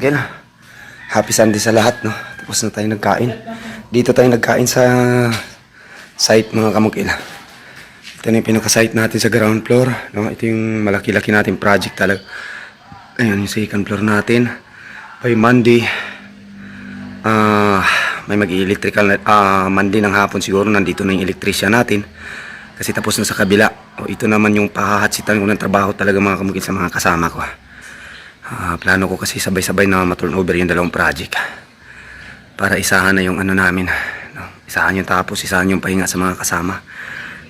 kamangkin. Happy Sunday sa lahat, no? Tapos na tayo nagkain. Dito tayo nagkain sa site mga kamangkin. Ito na yung pinaka-site natin sa ground floor, no? Ito yung malaki-laki natin project talaga. Ayan yung second floor natin. By Monday, ah, may mag-electrical na, ah, Monday ng hapon siguro nandito na yung electrician natin. Kasi tapos na sa kabila. O, ito naman yung pahahatsitan ko ng trabaho talaga mga kamukit sa mga kasama ko. Ah, plano ko kasi sabay-sabay na ma-turn over yung dalawang project. Para isahan na yung ano namin. No? Isahan yung tapos, isahan yung pahinga sa mga kasama.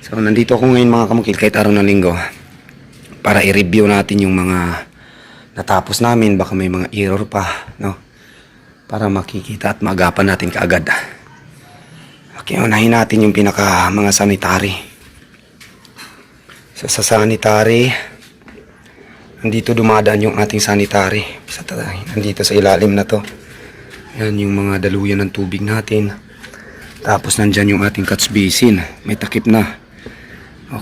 So, nandito ako ngayon mga kamukil kahit araw ng linggo. Para i-review natin yung mga natapos namin. Baka may mga error pa. No? Para makikita at magapan natin kaagad. Okay, unahin natin yung pinaka mga sanitary. So, sa sanitary, nandito dumadaan yung ating sanitary. Nandito sa ilalim na to. Yan yung mga daluyan ng tubig natin. Tapos nandyan yung ating catch basin. May takip na.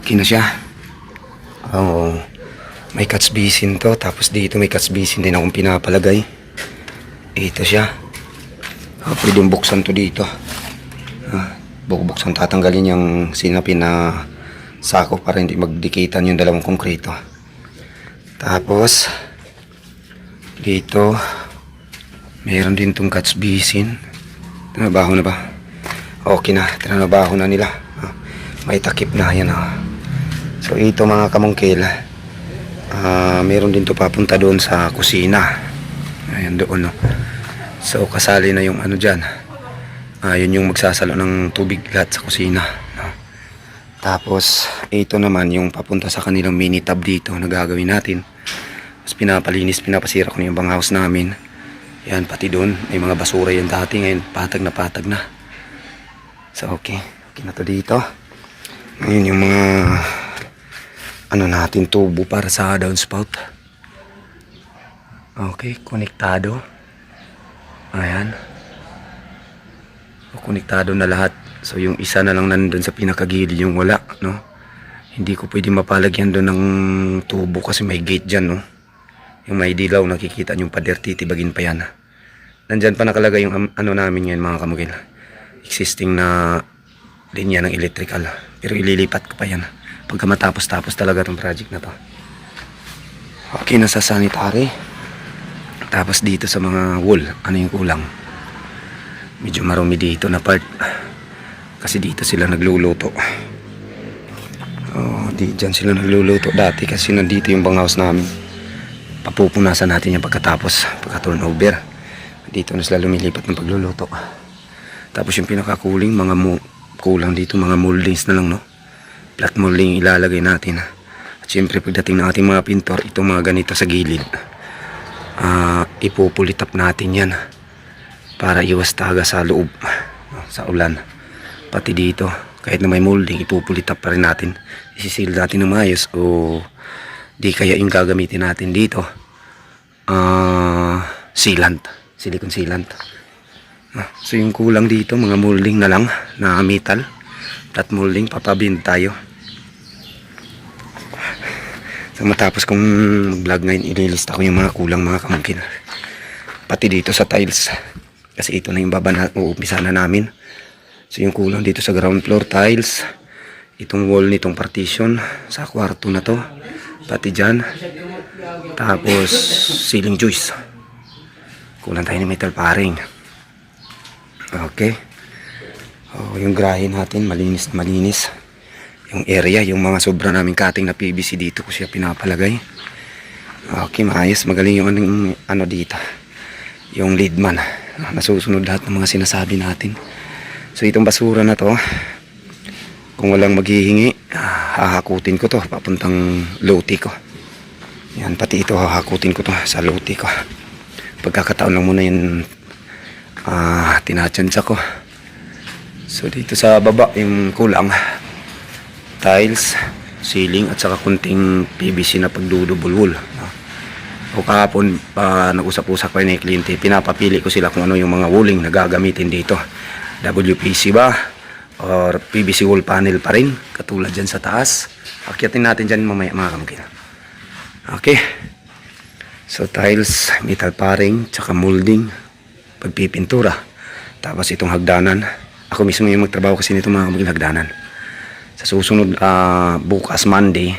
Okay na siya. Oo. May catch basin to. Tapos dito may catch basin din akong pinapalagay. Ito siya. Ah, pwedeng buksan to dito. Ah, bukbuksan tatanggalin yung sinapin na sako para hindi magdikitan yung dalawang konkreto. Tapos, dito, meron din tong catch basin. Tinabaho na ba? Okay na, tinabaho na nila. Ah, May takip na, yan ah. So, ito mga kamungkil, ah meron din to papunta doon sa kusina. Ayan doon, no. So, kasali na yung ano dyan. Ah, yun yung magsasalo ng tubig lahat sa kusina. Tapos, ito naman yung papunta sa kanilang mini tub dito na gagawin natin. Tapos pinapalinis, pinapasira ko na yung banghouse namin. Yan, pati doon. May mga basura yan dati. Ngayon, patag na patag na. So, okay. Okay na to dito. Ngayon yung mga ano natin, tubo para sa downspout. Okay, konektado. Ayan. Konektado na lahat. So yung isa na lang nandun sa pinakagilid yung wala, no? Hindi ko pwede mapalagyan doon ng tubo kasi may gate dyan, no? Yung may dilaw, nakikita yung pader titibagin pa yan. Nandyan pa nakalagay yung ano namin yan mga kamugil. Existing na linya ng electrical. Pero ililipat ko pa yan. Pagka matapos-tapos talaga tong project na to. Okay na sa sanitary. Tapos dito sa mga wall, ano yung kulang? Medyo marumi dito na part. Kasi dito sila nagluluto. Oh, di dyan sila nagluluto dati kasi nandito yung banghouse namin. Papupunasan natin yan pagkatapos, pagka turnover. Dito na sila lumilipat ng pagluluto. Tapos yung pinakakuling, mga kulang dito, mga moldings na lang, no? Flat molding ilalagay natin. At syempre, pagdating ng ating mga pintor, itong mga ganito sa gilid, ah ipupulitap natin yan para iwas taga sa loob, no, sa ulan. Pati dito, kahit na may molding, ipupulitap pa rin natin. Isisil natin ng maayos o di kaya yung gagamitin natin dito. Ah, sealant, silicone sealant. Ah, So yung kulang dito, mga molding na lang na metal. Flat molding, papabind tayo. So matapos kong mag-vlog ngayon, ililista ko yung mga kulang mga kamangkin. Pati dito sa tiles. Kasi ito na yung baba na uumpisa na namin. So yung kulang dito sa ground floor tiles. Itong wall nitong partition sa kwarto na to. Pati dyan. Tapos ceiling joist. Kulang tayo ng metal paring. Okay. Oh, yung grahe natin malinis malinis. Yung area, yung mga sobra naming cutting na PVC dito ko siya pinapalagay. Okay, maayos. Magaling yung anong, ano dito. Yung leadman. Nasusunod lahat ng mga sinasabi natin. So itong basura na to, kung walang maghihingi, ah, hahakutin ko to papuntang loti ko. Yan, pati ito hahakutin ko to sa loti ko. Pagkakataon lang muna yun, ah, tinachansya ko. So dito sa baba, yung kulang, tiles, ceiling, at saka kunting PVC na pagdudubulwul. O kahapon, pa nag-usap-usap pa ni kliyente, pinapapili ko sila kung ano yung mga wooling na gagamitin dito. WPC ba? Or PVC wall panel pa rin, katulad dyan sa taas. Akyatin natin dyan mamaya mga kamkin. Okay. So tiles, metal paring, tsaka molding, pagpipintura. Tapos itong hagdanan. Ako mismo yung magtrabaho kasi nito mga kamagil hagdanan. Sa susunod ah, bukas Monday,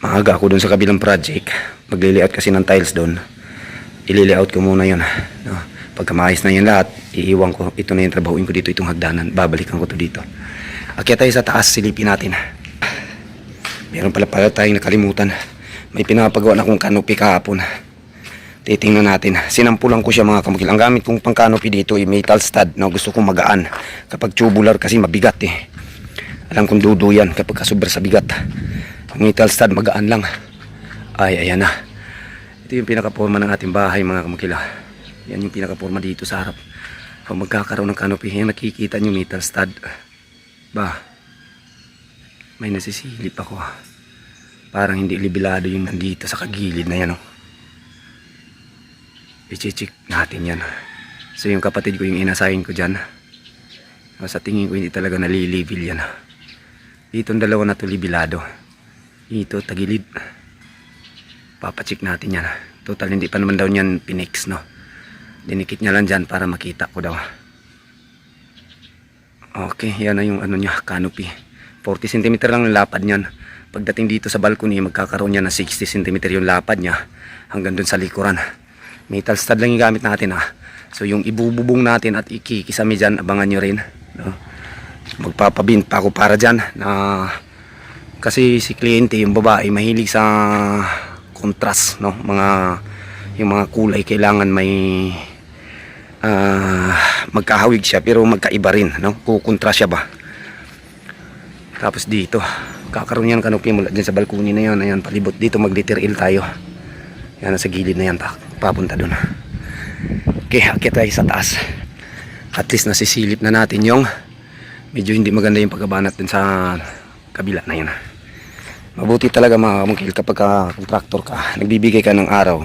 maaga ako dun sa kabilang project. Magli-layout kasi ng tiles doon. Ili-layout ko muna yun. No? Pagka maayos na yan lahat, iiwan ko. Ito na yung trabahuin ko dito, itong hagdanan. Babalikan ko to dito. Akyat tayo sa taas, silipin natin. Meron pala pala tayong nakalimutan. May pinapagawa na kong canopy kahapon. Titingnan natin. Sinampulan ko siya mga kamukil. Ang gamit kong pang canopy dito ay metal stud. No? Gusto kong magaan. Kapag tubular kasi mabigat eh. Alam kong dudo yan kapag kasobra sa bigat. Metal stud magaan lang. Ay, ayan na. Ito yung pinakaporma ng ating bahay mga kamukila. Yan yung pinakaporma dito sa harap. Pag magkakaroon ng canopy, yan nakikita nyo metal stud. Ba, may nasisilip ako. Parang hindi libilado yung nandito sa kagilid na yan. Oh. I-check natin yan. So yung kapatid ko yung inasahin ko dyan. Ah, Sa tingin ko hindi talaga nalilibil yan. Dito ang dalawa na to libilado. Dito tagilid. Papacheck natin yan. Total hindi pa naman daw niyan pinix no. Dinikit niya lang dyan para makita ko daw. Okay, yan na yung ano niya, canopy. 40 cm lang yung lapad niyan. Pagdating dito sa balcony, magkakaroon niya ng 60 cm yung lapad niya hanggang dun sa likuran. Metal stud lang yung gamit natin ha. So yung ibububong natin at ikikisami dyan, abangan nyo rin. No? Magpapabint pa ako para dyan na kasi si kliyente, yung babae, mahilig sa contrast, no? Mga yung mga kulay kailangan may ah, magkahawig siya pero magkaiba rin, no? Kukontra siya ba? Tapos dito, kakaroon yan kanopy mula dyan sa balkoni na yan, ayan, palibot dito, mag-liter L tayo. Yan, sa gilid na yan, pa, papunta doon. Okay, akit tayo sa taas. At least nasisilip na natin yung medyo hindi maganda yung pagkabanat din sa kabila na yan. Mabuti talaga mga kamungkil kapag ka contractor ka, nagbibigay ka ng araw,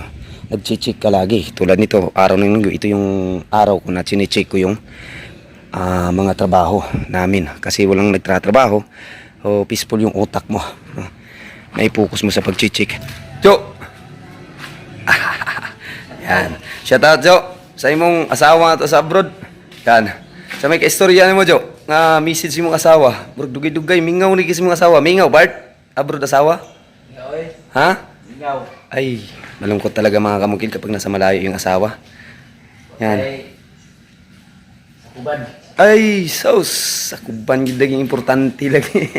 nag-check ka lagi. Tulad nito, araw ng linggo, ito yung araw ko na chinecheck ko yung ah, mga trabaho namin. Kasi walang nagtratrabaho, o peaceful yung utak mo. May focus mo sa pag-check. Jo! Yan. Shout out, Jo. Sa imong asawa to sa abroad. Yan. Sa may kaistorya mo, Jo. Nga message si mong asawa. Burog dugay-dugay. Mingaw ni kisi mong asawa. Mingaw, Bart? Abroad asawa? Ikaw eh. Ha? Ikaw. Ay, malungkot talaga mga kamukil kapag nasa malayo yung asawa. Yan. Ay, Sa kuban. Ay, sos. Sa kuban yun lagi importante lagi.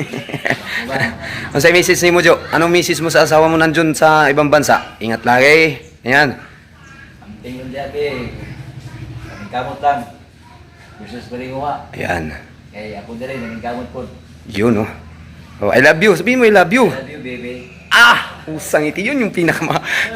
Ang sa message ni mo, Jo? Anong message mo sa asawa mo nandun sa ibang bansa? Ingat lagi. Ayan. Ang tingin dyan eh. Kaming kamot lang. Versus nga. Ayan. Kaya ako din rin, kaming kamot po. Yun, oh. Oh, I love you. Sabihin mo, I love you. I love you, baby. Ah! Usang iti. Yun yung pinaka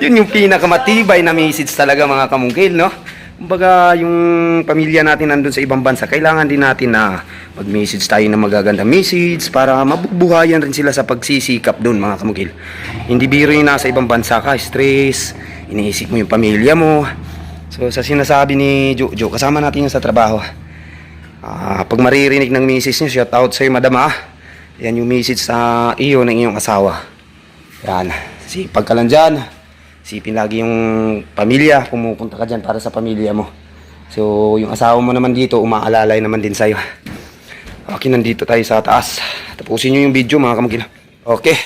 yun yung pinakamatibay na message talaga mga kamungkil, no? Kumbaga, yung pamilya natin nandun sa ibang bansa, kailangan din natin na mag-message tayo ng magagandang message para mabubuhayan rin sila sa pagsisikap doon, mga kamungkil. Hindi biro yung nasa ibang bansa ka, stress, iniisip mo yung pamilya mo. So, sa sinasabi ni Jojo, kasama natin yun sa trabaho. Ah, pag maririnig ng message niyo, shout out sa'yo, madam ah. Yan yung message sa iyo ng iyong asawa. Yan. Sipag ka lang dyan. Sipin lagi yung pamilya. Pumupunta ka dyan para sa pamilya mo. So, yung asawa mo naman dito, umaalalay naman din sa'yo. Okay, nandito tayo sa taas. Tapusin nyo yung video mga kamagina. Okay.